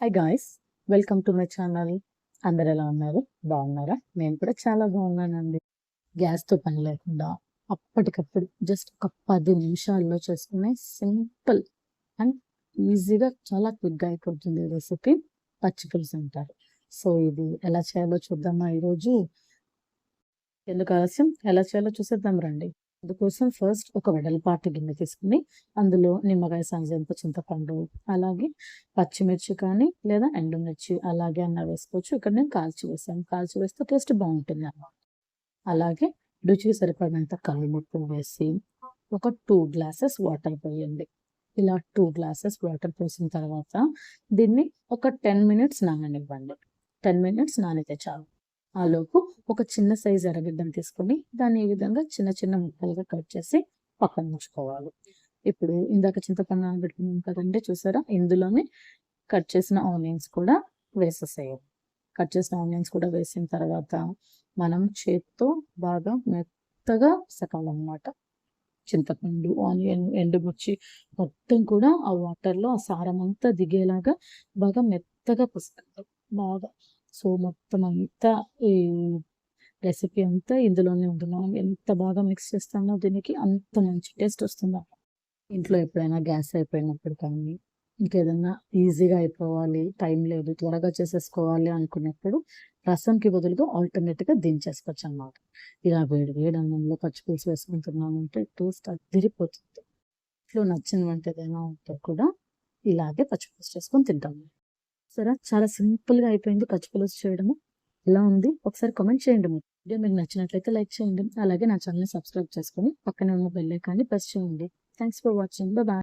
Hi guys welcome to my channel అందరు ఎలా ఉన్నారు? బాగున్నారా? నేను కూడా చాలా బాగున్నానండి. గ్యాస్తో పని లేకుండా అప్పటికప్పుడు జస్ట్ ఒక పది నిమిషాల్లో చేసుకునే సింపుల్ అండ్ ఈజీగా చాలా క్విక్గా అయిపోతుంది రెసిపీ పచ్చిపులుసు అంటారు. సో ఇది ఎలా చేయాలో చూద్దామా ఈరోజు? ఎందుకు ఆలస్యం? ఎలా చేయాలో చూసేద్దాం రండి. అందుకోసం ఫస్ట్ ఒక వెడల్పాటి గిన్నె తీసుకుని అందులో నిమ్మకాయ సంజంత చింతపండు అలాగే పచ్చిమిర్చి కానీ లేదా ఎండుమిర్చి అలాగే అన్న వేసుకోవచ్చు. ఇక్కడ నేను కాల్చి వేసాను. కాల్చి వేస్తే టేస్ట్ బాగుంటుంది అన్నమాట. అలాగే రుచికి సరిపడినంత కల్లుముప్పు వేసి ఒక టూ గ్లాసెస్ వాటర్ పోయండి. ఇలా టూ గ్లాసెస్ వాటర్ పోసిన తర్వాత దీన్ని ఒక టెన్ మినిట్స్ నాననివ్వండి. టెన్ మినిట్స్ నానితే చాలు. ఆలోపు ఒక చిన్న సైజ్ ఎర్రగడ్డను తీసుకొని దాన్ని ఈ విధంగా చిన్న చిన్న ముక్కలుగా కట్ చేసి పక్కన ఉంచుకోవాలి. ఇప్పుడు ఇందాక చింతపండు నానబెట్టుకున్నాం కదండి చూసారా? ఇందులోనే కట్ చేసిన ఆనియన్స్ కూడా వేసేసేయాలి కట్ చేసిన ఆనియన్స్ కూడా వేసిన తర్వాత మనం చేత్తో బాగా మెత్తగా సకాలన్నమాట చింతపండు ఆనియన్ ఎండుమిర్చి మొత్తం కూడా ఆ వాటర్లో ఆ సారం అంతా దిగేలాగా బాగా మెత్తగా పుసుకుంటాం బాగా. సో మొత్తం అంతా ఈ రెసిపీ అంతా ఇందులోనే ఉంటుంది మనం ఎంత బాగా మిక్స్ చేస్తామో దీనికి అంత మంచి టేస్ట్ వస్తుంది. ఇంట్లో ఎప్పుడైనా గ్యాస్ అయిపోయినప్పుడు కానీ ఇంకేదన్నా ఈజీగా అయిపోవాలి టైం లేదు త్వరగా చేసేసుకోవాలి అనుకున్నప్పుడు రసంకి బదులుగా ఆల్టర్నేట్గా దించేసుకోవచ్చు అనమాట ఇలా వేడి వేడి అన్నంలో పచ్చిపులుసు వేసుకుంటున్నామంటే టేస్ట్ అదిరిపోతుంది. ఇంట్లో నచ్చిన వంట ఏదైనా ఉంటే కూడా ఇలాగే పచ్చిపులుసు చేసుకొని తింటాము. సరే చాలా సింపుల్గా అయిపోయింది పచ్చిపులుసు చేయడము. ఎలా ఉంది? ఒకసారి కామెంట్ చేయండి వీడియో మీకు నచ్చినట్లయితే లైక్ చేయండి. అలాగే నా ఛానల్ సబ్స్క్రైబ్ చేసుకొని పక్కనే ఉన్న బెల్ ఐకాన్ని ప్రెస్ చేయండి. Thanks for watching bye